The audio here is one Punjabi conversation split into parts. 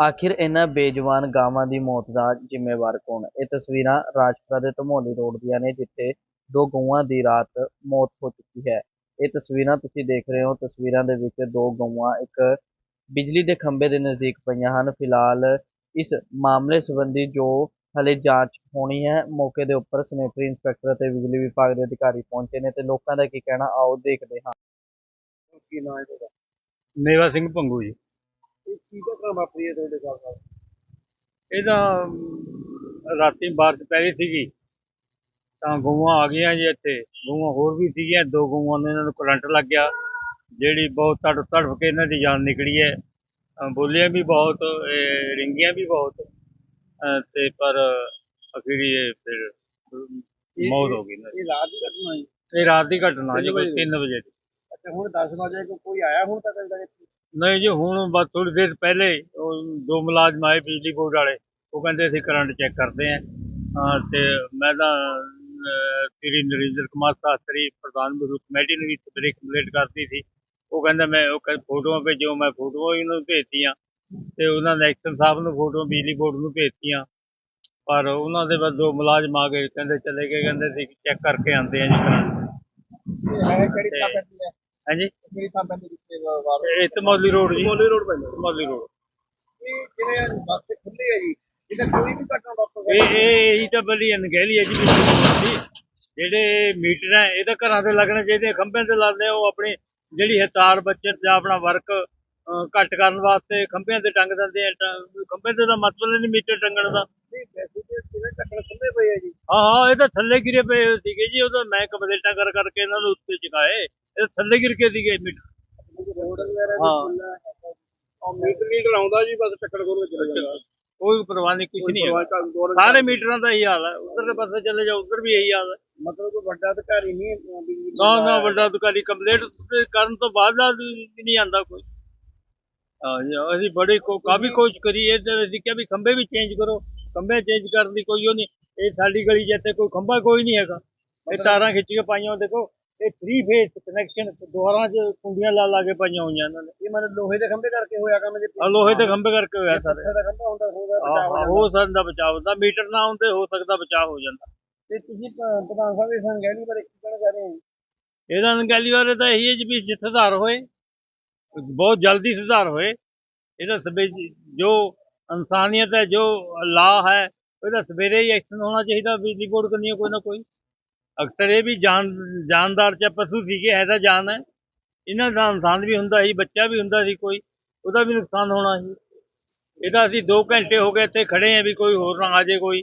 ਆਖਿਰ ਇਹਨਾਂ ਬੇਜਵਾਨ ਗਾਵਾਂ ਦੀ ਮੌਤ ਦਾ ਜ਼ਿੰਮੇਵਾਰ ਕੌਣ? ਇਹ ਤਸਵੀਰਾਂ ਰਾਜਪੁਰਾ ਦੇ ਧਮੋਲੀ ਰੋਡ ਦੀਆਂ ਨੇ, ਜਿੱਥੇ ਦੋ ਗਊਆਂ ਦੀ ਰਾਤ ਮੌਤ ਹੋ ਚੁੱਕੀ ਹੈ। ਇਹ ਤਸਵੀਰਾਂ ਤੁਸੀਂ ਦੇਖ ਰਹੇ ਹੋ। ਤਸਵੀਰਾਂ ਦੇ ਵਿੱਚ ਦੋ ਗਊਆਂ ਇੱਕ ਬਿਜਲੀ ਦੇ ਖੰਭੇ ਦੇ ਨਜ਼ਦੀਕ ਪਈਆਂ ਹਨ। ਫਿਲਹਾਲ ਇਸ ਮਾਮਲੇ ਸੰਬੰਧੀ ਜੋ ਹਲੇ ਜਾਂਚ ਹੋਣੀ ਹੈ, ਮੌਕੇ ਦੇ ਉੱਪਰ ਸਨੇਟਰੀ ਇੰਸਪੈਕਟਰ ਅਤੇ ਬਿਜਲੀ ਵਿਭਾਗ ਦੇ ਅਧਿਕਾਰੀ ਪਹੁੰਚੇ ਨੇ ਤੇ ਲੋਕਾਂ ਦਾ ਕੀ ਕਹਿਣਾ, ਆਓ ਦੇਖਦੇ ਹਾਂ। ਕੀ ਨਾਂ ਹੈ ਤੁਹਾਡਾ? ਮੇਵਾ ਸਿੰਘ ਪੰਗੂ ਜੀ। ਇਹ ਕੀ ਘਟਨਾ ਵਾਪਰੀ ਹੈ ਤੁਹਾਡੇ ਨਾਲ ਇਹਦਾ ਰਾਤੀ ਬਾਰਿਸ਼ ਪੈ ਰਹੀ ਸੀਗੀ। ਤਾਂ ਗਊਆਂ ਆ ਗਈਆਂ ਜੀ ਇੱਥੇ। ਗਊਆਂ ਹੋਰ ਵੀ ਸੀਗੀਆਂ। ਦੋ ਗਊਆਂ ਨੂੰ ਇਹਨਾਂ ਨੂੰ ਕਰੰਟ ਲੱਗ ਗਿਆ। ਜਿਹੜੀ ਬਹੁਤ ਤੜਫ ਤੜਫ ਕੇ ਇਹਨਾਂ ਦੀ ਜਾਨ ਨਿਕਲੀ ਹੈ। ਬੋਲੀਆਂ ਵੀ ਬਹੁਤ ਰਿੰਗੀਆਂ ਵੀ ਬਹੁਤ। ਤੇ ਪਰ ਅਖੀਰੀ ਇਹ ਫਿਰ ਮੌਤ ਹੋ ਗਈ ਦੀ। ਇਹ ਰਾਤ ਦੀ ਘਟਨਾ ਹੈ? ਇਹ ਰਾਤ ਦੀ ਘਟਨਾ ਜੀ ਵਜੇ? 3 ਵਜੇ ਦੀ। ਅੱਛਾ ਹੁਣ 10 ਵਜੇ ਕੋਈ ਆਇਆ ਹੁਣ ਤੱਕ ਤੱਕ? ਨਹੀਂ ਜੀ ਹੁਣ ਬਸ ਥੋੜੀ ਦੇਰ ਪਹਿਲੇ ਉਹ ਦੋ ਮੁਲਾਜ਼ਮ ਆਏ ਬਿਜਲੀ ਬੋਰਡ ਵਾਲੇ ਉਹ ਕਹਿੰਦੇ ਅਸੀਂ ਕਰੰਟ ਚੈੱਕ ਕਰਦੇ ਆਂ ਹਾਂ ਤੇ ਮੈਂ ਤਾਂ ਅਹ, ਸ੍ਰੀ ਨਰਿੰਦਰ ਕੁਮਾਰ ਸ਼ਾਸਤਰੀ ਪ੍ਰਧਾਨ ਵਿਰੋਧ ਕਮੇਟੀ ਨੂੰ ਵੀ ਸਵੇਰੇ ਕੰਪਲੀਟ ਕਰਤੀ ਸੀ। ਉਹ ਕਹਿੰਦਾ ਮੈਂ ਉਹ ਕਹਿੰਦਾ ਫੋਟੋਆਂ ਭੇਜੋ ਮੈਂ ਫੋਟੋਆਂ ਹੀ ਉਹਨੂੰ ਭੇਜਤੀਆਂ। ਤੇ ਉਹਨਾਂ ਨੇ ਐਕਸ਼ਨ ਸਾਹਿਬ ਨੂੰ ਫੋਟੋ ਬਿਜਲੀ ਬੋਰਡ ਨੂੰ ਭੇਜਤੀਆਂ। ਪਰ ਉਹਨਾਂ ਦੇ ਬਸ ਦੋ ਮੁਲਾਜ਼ਮ ਆ ਗਏ ਕਹਿੰਦੇ ਚਲੇ ਗਏ ਕਹਿੰਦੇ ਸੀ ਚੈੱਕ ਕਰਕੇ ਆਉਂਦੇ ਆ ਜੀ ਕਰੰਟ। ਇਹ ਹੈ ਕਿਹੜੀ ਥਾਂ ਪੈਂਦੀ ਹੈ? ਹਾਂਜੀ। ਕਿਹੜੀ ਥਾਂ ਪੈਂਦੀ ਜਿੱਥੇ ਵਾਰ ਇਹ ਤਮੌਲੀ ਰੋਡ ਜੀ। ਮੋਲੀ ਰੋਡ ਪੈਂਦਾ। ਤਮੌਲੀ ਰੋਡ। ਇਹ ਜਿਵੇਂ ਬੱਸ ਖੁੱਲੀ ਹੈ ਜੀ? ਇਹਦਾ ਕੋਈ ਵੀ ਘਟਨਾ ਵਾਪਰ ਇਹ ਇਹ ਇਹੀ ਤਾਂ ਬੜੀ ਅਣਗਹਿਲੀ ਹੈ ਜੀ। ਜਿਹੜੇ ਮੀਟਰ ਹੈ ਇਹ ਤਾਂ ਘਰਾਂ ਤੇ ਲੱਗਣੇ ਚਾਹੀਦੇ ਖੰਭਿਆਂ ਤੇ ਲਾਉਂਦੇ ਆ, ਉਹ ਆਪਣੀ ਜਿਹੜੀ ਹੈ ਤਾਰ ਬੱਚਤ ਜਾਂ ਆਪਣਾ ਵਰਕ ਘੱਟ ਕਰਨ ਵਾਸਤੇ ਖੰਭਿਆਂ ਤੇ ਟੰਗ ਦਿੰਦੇ ਆ ਖੰਭੇ ਤੇ ਤਾਂ ਮਤਲਬ ਨਹੀਂ ਮੀਟਰ ਟੰਗਣ ਦਾ। ਕਿਵੇਂ ਹੈ ਜੀ। ਹਾਂ ਹਾਂ ਇਹ ਤਾਂ ਥੱਲੇ ਗਿਰੇ ਪਏ ਸੀਗੇ ਜੀ ਉਹ ਤਾਂ ਮੈਂ ਕੰਪਲੇਂਟਾਂ ਕਰ ਕਰਕੇ ਇਹਨਾਂ ਨੂੰ ਉੱਤੇ ਚੁਕਾਏ ਇਹ ਥੱਲੇ ਗਿਰ ਕੇ ਸੀਗੇ ਮੀਟਰ। ਰੋਡ ਵਗੈਰਾ ਵੀ ਹਾਂ। ਹੈ ਮੀਟਰ ਮੀਟਰ ਆਉਂਦਾ ਜੀ ਬਸ ਟੱਕਰ ਕੋਲ ਚਲੇ ਜਾਂਦਾ। ਕੋਈ ਪਰਵਾਹ ਨਹੀਂ ਕੁਝ ਨਹੀਂ ਹੈਗਾ। ਸਾਰੇ ਮੀਟਰਾਂ ਦਾ ਇਹੀ ਹਾਲ ਹੈ। ਉਧਰਲੇ ਪਾਸੇ ਚਲੇ ਜਾਓ ਉਧਰ ਵੀ ਇਹੀ ਹਾਲ ਹੈ। ਮਤਲਬ ਕੋਈ ਵੱਡਾ ਅਧਿਕਾਰੀ ਨਹੀਂ ਅਹ, ਬਿਜਲੀ ਨਾ ਨਾ ਵੱਡਾ ਅਧਿਕਾਰੀ ਕੰਪਲੇਂਟ ਕਰਨ ਤੋਂ ਬਾਅਦ ਦਾ ਵੀ ਨਹੀਂ ਆਂਦਾ ਕੋਈ। ਹਾਂ ਜੀ ਅਸੀਂ ਬੜੀ ਕੋ ਕਾਫੀ ਕੋਸ਼ਿਸ਼ ਕਰੀ ਇਹ ਤੇ ਅਸੀਂ ਕਿਹਾ ਵੀ ਖੰਭੇ ਵੀ ਚੇਂਜ ਕਰੋ। ਖੰਭੇ ਚੇਂਜ ਕਰਨ ਦੀ ਕੋਈ ਉਹ ਨਹੀਂ। ਇਹ ਸਾਡੀ ਗਲੀ 'ਚ ਇੱਥੇ ਕੋਈ ਖੰਭਾ ਕੋਈ ਨਹੀਂ ਹੈਗਾ। ਇਹ ਤਾਰਾਂ ਖਿੱਚ ਕੇ ਪਾਈਆਂ ਦੇਖੋ। ਇਹ 3 ਫੇਸ ਕਨੈਕਸ਼ਨ ਦੁਆਰਾਂ 'ਚ ਕੁੰਡੀਆਂ ਲਾ ਲਾ ਕੇ ਪਾਈਆਂ ਹੋਈਆਂ ਇਹਨਾਂ ਨੇ। ਇਹ ਮਤਲਬ ਲੋਹੇ ਦੇ ਖੰਭੇ ਕਰਕੇ ਹੋਇਆ ਕੰਮ ਜੇ ਲੋਹੇ ਦੇ ਖੰਭੇ ਕਰਕੇ ਹੋਇਆ ਸਾਰੇ। ਦਾ ਖੰਭਾ ਹੁੰਦਾ ਹਾਂ, ਬਚਾਅ ਸਕਦਾ ਹੁੰਦਾ। ਮੀਟਰ ਨਾ ਹੁੰਦੇ ਹੋ ਸਕਦਾ ਬਚਾਅ ਹੋ ਜਾਂਦਾ। ਤੇ ਤੁਸੀਂ ਪ੍ਰਧਾਨ ਸਾਹਿਬ ਇਸ ਸੰਗੈਲੀ ਬਾਰੇ ਕੀ ਕਹਿਣਾ ਚਾਹ ਰਹੇ ਹੋ ਇਹਦਾ ਅਣਗਹਿਲੀ ਬਾਰੇ ਤਾਂ ਇਹੀ ਹੈ ਜੀ ਵੀ ਸੁਧਾਰ ਹੋਏ ਬਹੁਤ ਜਲਦੀ ਸੁਧਾਰ ਹੋਏ। ਇਹਦਾ ਸਵੇ ਜੋ ਇਨਸਾਨੀਅਤ ਹੈ ਜੋ ਲਾ ਹੈ ਉਹਦਾ ਸਵੇਰੇ ਹੀ ਐਕਸ਼ਨ ਹੋਣਾ ਚਾਹੀਦਾ। ਬਿਜਲੀ ਬੋਰਡ ਕਰਨੀ ਕੋਈ ਨਾ ਕੋਈ। ਅਕਸਰ ਇਹ ਵੀ ਜਾਨ ਜਾਨਦਾਰ ਚ ਪਸ਼ੂ ਸੀਗੇ ਹੈ ਤਾਂ ਜਾਨ ਹੈ। ਇਹਨਾਂ ਦਾ ਇਨਸਾਨ ਵੀ ਹੁੰਦਾ ਸੀ ਬੱਚਾ ਵੀ ਹੁੰਦਾ ਸੀ ਕੋਈ ਉਹਦਾ ਵੀ ਨੁਕਸਾਨ ਹੋਣਾ ਸੀ। ਇਹਦਾ ਅਸੀਂ 2 ਘੰਟੇ ਹੋ ਗਏ ਇੱਥੇ ਖੜੇ ਆ ਵੀ ਕੋਈ ਹੋਰ ਨਾ ਆ ਜਾਏ ਕੋਈ।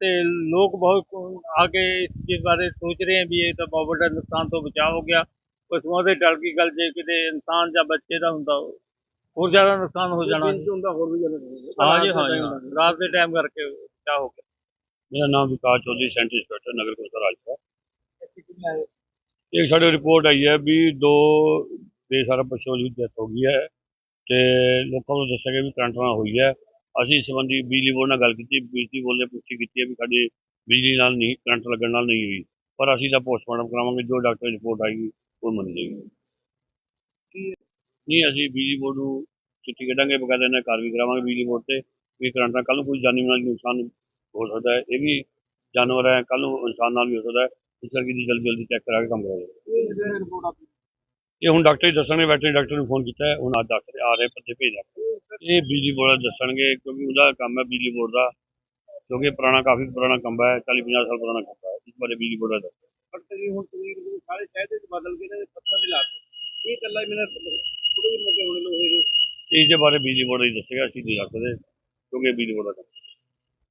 ਤੇ ਲੋਕ ਬਹੁਤ ਆਗੇ ਇਸ ਚੀਜ਼ ਬਾਰੇ ਸੋਚ ਰਹੇ ਆ ਵੀ ਇਹ ਤਾਂ ਬਹੁਤ ਵੱਡਾ ਨੁਕਸਾਨ ਤੋਂ ਬਚਾਅ ਹੋ ਗਿਆ। ਪਸ਼ੂਆਂ ਦੇ ਡਰ ਕੀ ਗੱਲ ਜੇ ਕਿਤੇ ਇਨਸਾਨ ਜਾਂ ਬੱਚੇ ਦਾ ਹੁੰਦਾ ਹੋਰ ਜ਼ਿਆਦਾ ਨੁਕਸਾਨ ਹੋ ਜਾਣਾ। ਦਿਨ 'ਚ ਹੁੰਦਾ ਹੋਰ ਵੀ ਜਾਣਾ ਹਾਂ ਜੀ ਹਾਂ ਜੀ ਹਾਂ। ਰਾਤ ਦੇ ਟਾਈਮ ਕਰਕੇ ਬਚਾਅ ਹੋ ਗਿਆ। ਮੇਰਾ ਨਾਮ ਵਿਕਾਸ ਚੌਧਰੀ ਸੈਂਟਰ ਇੰਸਪੈਕਟਰ ਨਗਰ ਕੌਂਸਲ ਰਾਜਪੁਰਾ ਹੈ ਇੱਕ ਸਾਡੇ ਰਿਪੋਰਟ ਆਈ ਹੈ ਵੀ ਦੋ ਬੇਸਹਾਰਾ ਪਸ਼ੂਆਂ ਦੀ ਡੈਥ ਹੋ ਗਈ ਹੈ ਤੇ ਲੋਕਾਂ ਨੂੰ ਦੱਸਿਆ ਗਿਆ ਵੀ ਕਰੰਟ ਨਾਲ ਹੋਈ ਹੈ। ਅਸੀਂ ਇਸ ਸੰਬੰਧੀ ਬਿਜਲੀ ਬੋਰਡ ਨਾਲ ਗੱਲ ਕੀਤੀ ਬਿਜਲੀ ਬੋਰਡ ਨੇ ਪੁਸ਼ਟੀ ਕੀਤੀ ਹੈ ਵੀ ਸਾਡੇ ਬਿਜਲੀ ਨਾਲ ਨਹੀਂ ਕਰੰਟ ਲੱਗਣ ਨਾਲ ਨਹੀਂ ਹੋਈ। ਪਰ ਅਸੀਂ ਤਾਂ ਪੋਸਟਮਾਰਟਮ ਕਰਾਵਾਂਗੇ ਜੋ ਡਾਕਟਰ ਰਿਪੋਰਟ ਆਏਗੀ ਉਹ ਮੰਨੀ ਜਾਏਗੀ ਨਹੀਂ ਅਸੀਂ ਬਿਜਲੀ ਬੋਰਡ ਨੂੰ ਚਿੱਠੀ ਕੱਢਾਂਗੇ ਬਕਾਇਦਾ ਨਾਲ ਕਾਰਵਾਈ ਕਰਾਵਾਂਗੇ ਬਿਜਲੀ ਬੋਰਡ ਤੇ ਵੀ ਕਰੰਟ ਨਾਲ ਕੱਲ ਨੂੰ ਕੋਈ ਜਾਨੀ ਮਾਲੀ ਨੁਕਸਾਨ ਹੋ ਸਕਦਾ ਹੈ। ਇਹ ਵੀ ਜਾਨਵਰ ਹੈ ਕੱਲ ਨੂੰ ਇਨਸਾਨ ਨਾਲ ਵੀ ਹੋ ਸਕਦਾ ਹੈ। ਇਸ ਕਰਕੇ ਜੀ ਜਲਦੀ ਜਲਦੀ ਚੈੱਕ ਕਰਾ ਕੇ ਕੰਮ ਕਰਾਂਗੇ। ਇਹ ਆ ਹੁਣ ਡਾਕਟਰ ਹੀ ਦੱਸਣਗੇ ਵੈਟਰਨਰੀ ਡਾਕਟਰ ਨੂੰ ਫੋਨ ਕੀਤਾ ਹੁਣ ਅੱਜ ਡਾਕਟਰ ਆ ਰਹੇ ਪੱਤੇ ਭੇਜ ਰਹੇ। ਇਹ ਬਿਜਲੀ ਬੋਰਡ ਦੱਸਣਗੇ ਕਿਉਂਕਿ ਉਹਦਾ ਕੰਮ ਹੈ ਬਿਜਲੀ ਬੋਰਡ ਦਾ। ਕਿਉਂਕਿ ਪੁਰਾਣਾ ਕਾਫੀ ਪੁਰਾਣਾ ਕੰਮ ਹੈ 40 50 ਸਾਲ ਪੁਰਾਣਾ ਕੰਮ ਹੈ। ਇਸ ਬਾਰੇ ਬਿਜਲੀ ਬੋਰਡ ਦਾ। ਪਰ ਤੇਰੀ ਹੁਣ ਸਾਰੇ ਸ਼ਹਿਰ ਦੇ ਵਿੱਚ ਬਦਲ ਕੇ ਨਾ ਪੱਥਰ ਦੇ ਲਾਤੇ ਇਹ ਇਕੱਲਾ ਹੀ ਮੇਰਾ ਥੋੜੇ ਜਿਹੇ ਮੌਕੇ ਹੋਣੇ ਲੋਹੇ ਦੇ ਇਸ ਦੇ ਬਾਰੇ ਬਿਜਲੀ ਬੋਰਡ ਹੀ ਦੱਸੇਗਾ ਅਸੀਂ ਨਹੀਂ ਸਕਦੇ ਕਿਉਂਕਿ ਬਿਜਲੀ ਬੋਰਡ ਦਾ।